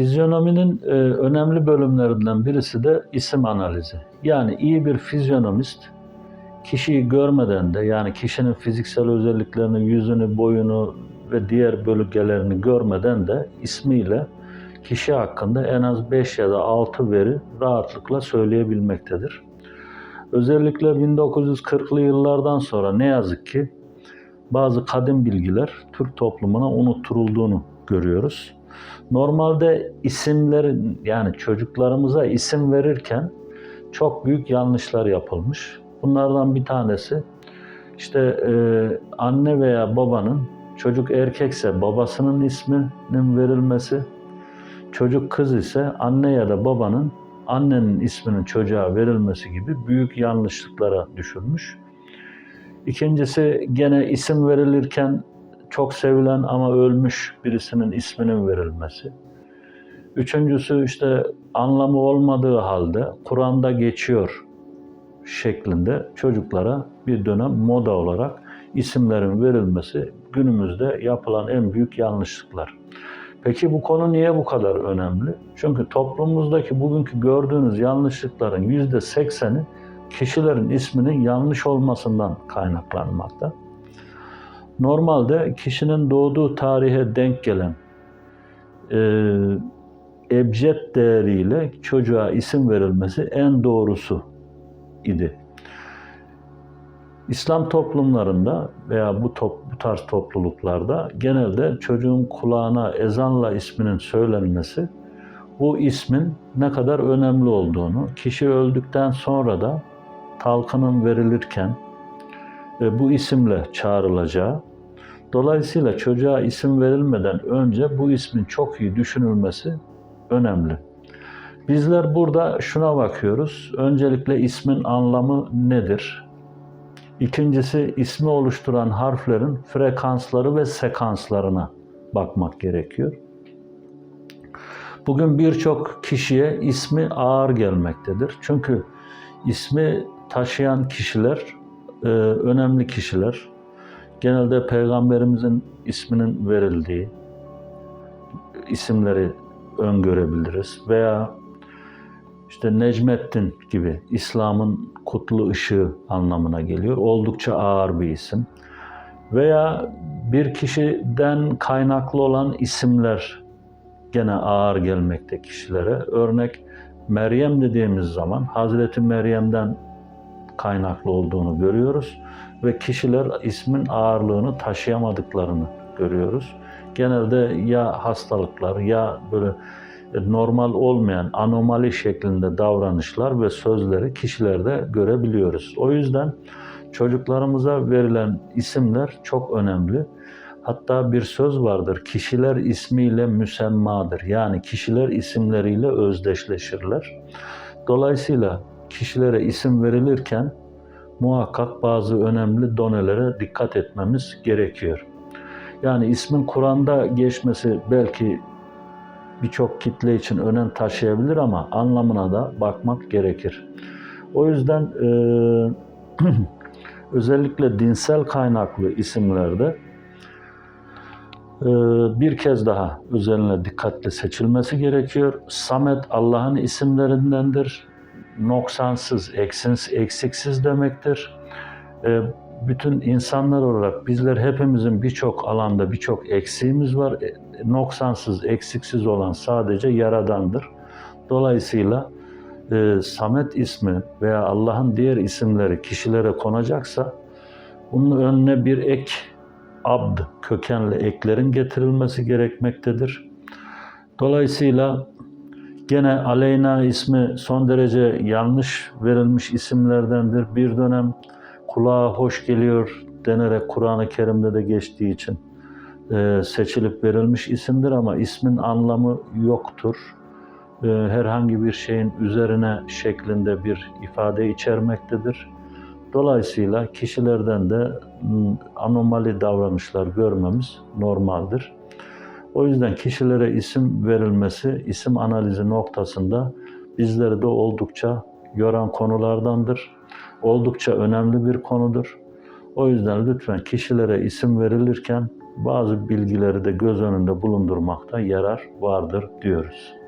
Fizyonominin e, önemli bölümlerinden birisi de isim analizi. Yani iyi bir fizyonomist kişiyi görmeden de yani kişinin fiziksel özelliklerini, yüzünü, boyunu ve diğer bölgelerini görmeden de ismiyle kişi hakkında en az 5 ya da 6 veri rahatlıkla söyleyebilmektedir. Özellikle 1940'lı yıllardan sonra ne yazık ki bazı kadim bilgiler Türk toplumuna unutturulduğunu görüyoruz. Normalde isimlerin yani çocuklarımıza isim verirken çok büyük yanlışlar yapılmış. Bunlardan bir tanesi işte e, anne veya babanın çocuk erkekse babasının isminin verilmesi, çocuk kız ise anne ya da babanın annenin isminin çocuğa verilmesi gibi büyük yanlışlıklara düşülmüş. İkincisi gene isim verilirken çok sevilen ama ölmüş birisinin isminin verilmesi. Üçüncüsü işte anlamı olmadığı halde Kur'an'da geçiyor şeklinde çocuklara bir dönem moda olarak isimlerin verilmesi günümüzde yapılan en büyük yanlışlıklar. Peki bu konu niye bu kadar önemli? Çünkü toplumumuzdaki bugünkü gördüğünüz yanlışlıkların yüzde sekseni kişilerin isminin yanlış olmasından kaynaklanmakta. Normalde kişinin doğduğu tarihe denk gelen e, ebced değeriyle çocuğa isim verilmesi en doğrusu idi. İslam toplumlarında veya bu, top, bu tarz topluluklarda genelde çocuğun kulağına ezanla isminin söylenmesi bu ismin ne kadar önemli olduğunu, kişi öldükten sonra da talkının verilirken e, bu isimle çağrılacağı, dolayısıyla çocuğa isim verilmeden önce bu ismin çok iyi düşünülmesi önemli. Bizler burada şuna bakıyoruz. Öncelikle ismin anlamı nedir? İkincisi ismi oluşturan harflerin frekansları ve sekanslarına bakmak gerekiyor. Bugün birçok kişiye ismi ağır gelmektedir. Çünkü ismi taşıyan kişiler e, önemli kişiler. Genelde peygamberimizin isminin verildiği isimleri öngörebiliriz veya işte Necmettin gibi İslam'ın kutlu ışığı anlamına geliyor. Oldukça ağır bir isim. Veya bir kişiden kaynaklı olan isimler gene ağır gelmekte kişilere. Örnek Meryem dediğimiz zaman Hazreti Meryem'den kaynaklı olduğunu görüyoruz ve kişiler ismin ağırlığını taşıyamadıklarını görüyoruz. Genelde ya hastalıklar ya böyle normal olmayan anomali şeklinde davranışlar ve sözleri kişilerde görebiliyoruz. O yüzden çocuklarımıza verilen isimler çok önemli. Hatta bir söz vardır, kişiler ismiyle müsemmadır. Yani kişiler isimleriyle özdeşleşirler. Dolayısıyla kişilere isim verilirken muhakkak bazı önemli donelere dikkat etmemiz gerekiyor. Yani ismin Kur'an'da geçmesi belki birçok kitle için önem taşıyabilir ama anlamına da bakmak gerekir. O yüzden e, özellikle dinsel kaynaklı isimlerde e, bir kez daha üzerine dikkatli seçilmesi gerekiyor. Samet Allah'ın isimlerindendir. Noksansız, eksiksiz, eksiksiz demektir. E, bütün insanlar olarak bizler hepimizin birçok alanda birçok eksiğimiz var. E, noksansız, eksiksiz olan sadece Yaradan'dır. Dolayısıyla e, Samet ismi veya Allah'ın diğer isimleri kişilere konacaksa bunun önüne bir ek abd kökenli eklerin getirilmesi gerekmektedir. Dolayısıyla gene Aleyna ismi son derece yanlış verilmiş isimlerdendir. Bir dönem kulağa hoş geliyor denerek Kur'an-ı Kerim'de de geçtiği için e, seçilip verilmiş isimdir ama ismin anlamı yoktur. E, herhangi bir şeyin üzerine şeklinde bir ifade içermektedir. Dolayısıyla kişilerden de anomali davranışlar görmemiz normaldir. O yüzden kişilere isim verilmesi, isim analizi noktasında bizleri de oldukça yoran konulardandır. Oldukça önemli bir konudur. O yüzden lütfen kişilere isim verilirken bazı bilgileri de göz önünde bulundurmakta yarar vardır diyoruz.